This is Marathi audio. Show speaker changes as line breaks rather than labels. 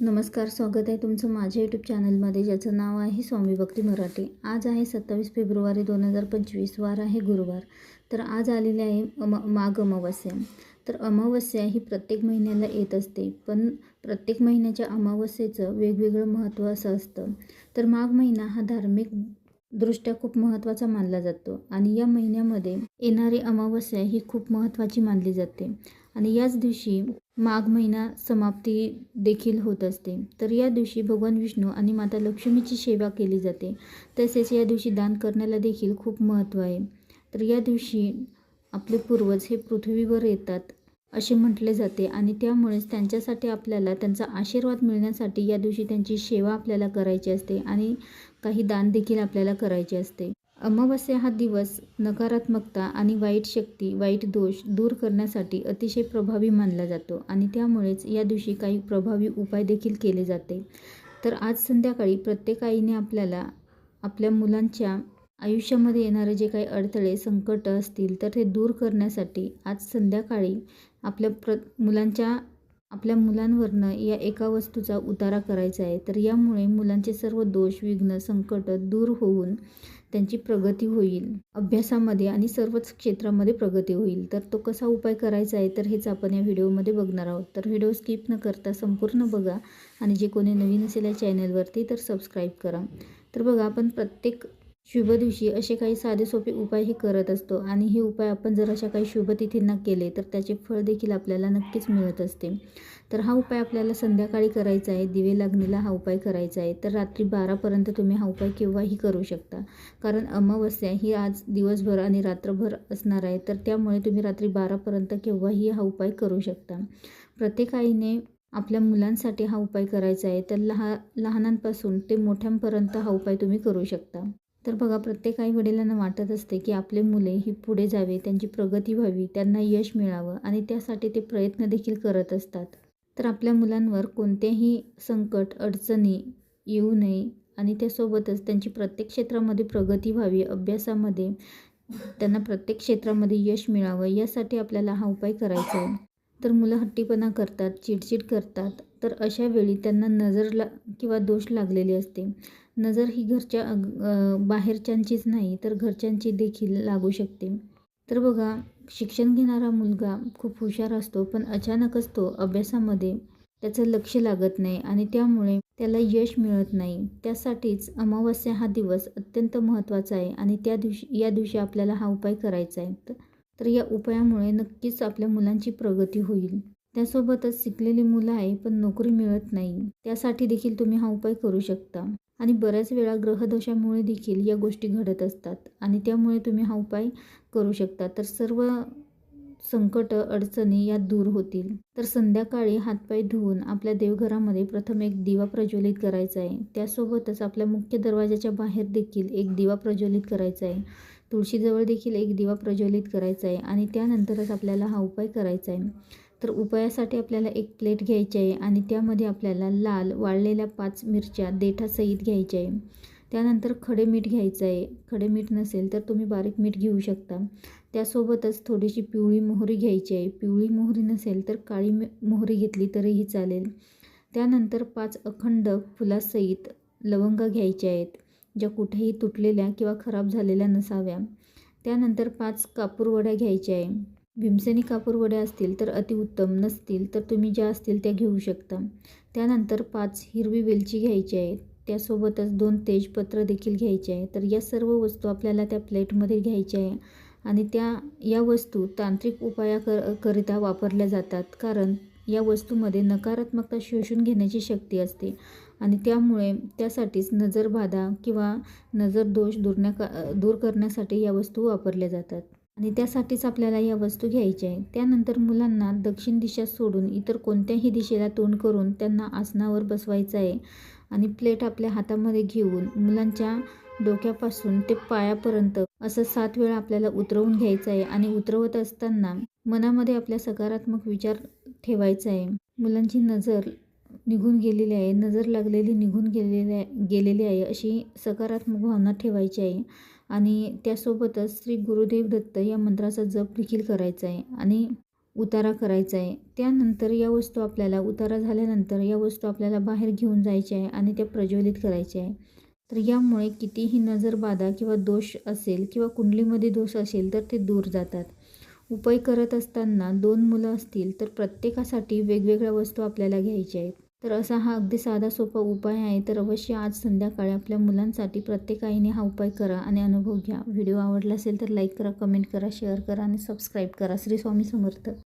नमस्कार स्वागत आहे तुमचं माझ्या यूट्यूब चॅनलमध्ये ज्याचं नाव आहे स्वामी भक्ती मराठी. आज आहे सत्तावीस फेब्रुवारी दोन हजार पंचवीस वार आहे गुरुवार. तर आज आलेले आहे अम माघ अमावस्या. तर अमावस्या ही प्रत्येक महिन्याला येत असते पण प्रत्येक महिन्याच्या अमावस्येचं वेगवेगळं महत्त्व असं असतं. तर माघ महिना हा धार्मिक दृष्ट्या खूप महत्त्वाचा मानला जातो. आणि या महिन्यामध्ये येणारी अमावस्या ही खूप महत्त्वाची मानली जाते. आणि याच दिवशी माघ महिना समाप्ती देखील होत असते. तर या दिवशी भगवान विष्णू आणि माता लक्ष्मीची सेवा केली जाते. तसेच या दिवशी दान करण्याला देखील खूप महत्त्व आहे. तर या दिवशी आपले पूर्वज हे पृथ्वीवर येतात. असे म्हटले जाते आणि त्यामुळेच त्यांच्यासाठी आपल्याला त्यांचा आशीर्वाद मिळण्यासाठी या दिवशी त्यांची सेवा आपल्याला करायची असते आणि काही दान देखील आपल्याला करायचे असते. अमावस्या हा दिवस नकारात्मकता आणि वाईट शक्ती वाईट दोष दूर करण्यासाठी अतिशय प्रभावी मानला जातो आणि त्यामुळेच या दिवशी काही प्रभावी उपाय देखील केले जाते. तर आज संध्याकाळी प्रत्येक आईने आपल्याला आपल्या मुलांच्या आयुष्यामध्ये येणारे जे काही अडथळे संकट असतील तर ते दूर करण्यासाठी आज संध्याकाळी आपल्या प्र मुलांच्या आपल्या मुलांवरनं या एका वस्तूचा उतारा करायचा आहे तर यामुळे मुलांचे सर्व दोष विघ्न संकट दूर होऊन त्यांची प्रगती होईल. अभ्यासामध्ये आणि सर्वच क्षेत्रामध्ये प्रगती होईल. तर तो कसा उपाय करायचा आहे तर हेच आपण या व्हिडिओमध्ये बघणार आहोत. तर व्हिडिओ स्किप न करता संपूर्ण बघा. आणि जे कोणी नवीन असेल या चॅनलवरती तर सबस्क्राईब करा. तर बघा आपण प्रत्येक शुभ दिवशी असे काही साधे सोपे उपाय हे करत असतो. आणि हे उपाय आपण जर अशा काही शुभ तिथींना केले तर त्याचे फळ देखील आपल्याला नक्कीच मिळत असते. तर हा उपाय आपल्याला संध्याकाळी करायचा आहे दिवे लागणीला हा उपाय करायचा आहे. तर रात्री बारापर्यंत तुम्ही हा उपाय केव्हाही करू शकता. कारण अमावस्या ही आज दिवसभर आणि रात्रभर असणार आहे तर त्यामुळे तुम्ही रात्री बारापर्यंत केव्हाही हा उपाय करू शकता. प्रत्येक आईने आपल्या मुलांसाठी हा उपाय करायचा आहे तर लहा लहानांपासून ते मोठ्यांपर्यंत हा उपाय तुम्ही करू शकता. तर बघा प्रत्येक आई वडिलांना वाटत असते की आपले मुले ही पुढे जावे त्यांची प्रगती व्हावी त्यांना यश मिळावं आणि त्यासाठी ते प्रयत्न देखील करत असतात. तर आपल्या मुलांवर कोणत्याही संकट अडचणी येऊ नये आणि त्यासोबतच त्यांची प्रत्येक क्षेत्रामध्ये प्रगती व्हावी अभ्यासामध्ये त्यांना प्रत्येक क्षेत्रामध्ये यश मिळावं यासाठी आपल्याला हा उपाय करायचा आहे. तर मुलं हट्टीपणा करतात चिडचिड करतात तर अशा वेळी त्यांना नजर ला किंवा दोष लागलेली असते. नजर ही घरच्या बाहेरच्यांचीच नाही तर घरच्यांची देखील लागू शकते. तर बघा शिक्षण घेणारा मुलगा खूप हुशार असतो पण अचानकच तो अभ्यासामध्ये त्याचं लक्ष लागत नाही आणि त्यामुळे त्याला यश मिळत नाही. त्यासाठीच अमावस्या हा दिवस अत्यंत महत्त्वाचा आहे आणि त्या दिवशी या दिवशी आपल्याला हा उपाय करायचा आहे. तर या उपायामुळे नक्कीच आपल्या मुलांची प्रगती होईल. त्यासोबतच शिकलेली मुलं आहे पण नोकरी मिळत नाही. त्यासाठी देखील तुम्ही हा उपाय करू शकता. आणि बऱ्याच वेळा ग्रहदोषामुळे देखील या गोष्टी घडत असतात आणि त्यामुळे तुम्ही हा उपाय करू शकता. तर सर्व संकट अडचणी या दूर होतील. तर संध्याकाळी हातपाय धुवून आपल्या देवघरामध्ये प्रथम एक दिवा प्रज्वलित करायचा आहे. त्यासोबतच आपल्या मुख्य दरवाजाच्या बाहेर देखील एक दिवा प्रज्वलित करायचा आहे. तुळशीजवळ देखील एक दिवा प्रज्वलित करायचा आहे आणि त्यानंतरच आपल्याला हा उपाय करायचा आहे. तर उपायासाठी आपल्याला एक प्लेट घ्यायची आहे आणि त्यामध्ये आपल्याला लाल वाळलेल्या पाच मिरच्या देठासहित घ्यायच्या आहे. त्यानंतर खडे मीठ घ्यायचं आहे. खडे मीठ नसेल तर तुम्ही बारीक मीठ घेऊ शकता. त्यासोबतच थोडीशी पिवळी मोहरी घ्यायची आहे. पिवळी मोहरी नसेल तर काळी मोहरी घेतली तरीही चालेल. त्यानंतर पाच अखंड फुलासहित लवंगा घ्यायच्या आहेत ज्या कुठेही तुटलेल्या किंवा खराब झालेल्या नसाव्या. त्यानंतर पाच कापूरवड्या घ्यायच्या आहे. भीमसेनी कापूर वड्या असतील तर अतिउत्तम नसतील तर तुम्ही ज्या असतील त्या घेऊ शकता. त्यानंतर पाच हिरवी वेलची घ्यायची आहे त्यासोबतच दोन तेजपत्र देखील घ्यायचे आहे. तर या सर्व वस्तू आपल्याला त्या प्लेटमध्ये घ्यायच्या आहे. आणि त्या या वस्तू तांत्रिक उपाया कर करिता वापरल्या जातात. कारण या वस्तूमध्ये नकारात्मकता शोषून घेण्याची शक्ती असते. आणि त्यामुळे त्यासाठीच नजरबाधा किंवा नजर दोष दूरण्या दूर करण्यासाठी या वस्तू वापरल्या जातात. आणि त्यासाठीच आपल्याला या वस्तू घ्यायच्या आहे त्यानंतर मुलांना दक्षिण दिशा सोडून इतर कोणत्याही दिशेला तोंड करून त्यांना आसनावर बसवायचं आहे आणि प्लेट आपल्या हातामध्ये घेऊन मुलांच्या डोक्यापासून ते पायापर्यंत असं सात वेळा आपल्याला उतरवून घ्यायचं आहे आणि उतरवत असताना मनामध्ये आपल्या सकारात्मक विचार ठेवायचा आहे. मुलांची नजर निघून गेलेली आहे. नजर लागलेली निघून गेलेली गेलेली आहे अशी सकारात्मक भावना ठेवायची आहे. आणि त्यासोबतच श्री गुरुदेव दत्त या मंत्राचा जप देखील करायचा आहे आणि उतारा करायचा आहे. त्यानंतर या वस्तू आपल्याला उतारा झाल्यानंतर या वस्तू आपल्याला बाहेर घेऊन जायच्या आहे आणि त्या प्रज्वलित करायच्या आहे. तर यामुळे कितीही नजरबाधा किंवा दोष असेल किंवा कुंडलीमध्ये दोष असेल तर ते दूर जातात. उपाय करत असताना दोन मुलं असतील तर प्रत्येकासाठी वेगवेगळ्या वस्तू आपल्याला घ्यायच्या आहेत. तर असा हा अगदी साधा सोपा उपाय आहे. तर अवश्य आज संध्याकाळी आपल्या मुलांसाठी प्रत्येक आईने हा उपाय करा आणि अनुभव घ्या. व्हिडिओ आवडला असेल तर लाईक करा कमेंट करा शेअर करा आणि सबस्क्राईब करा. श्री स्वामी समर्थ.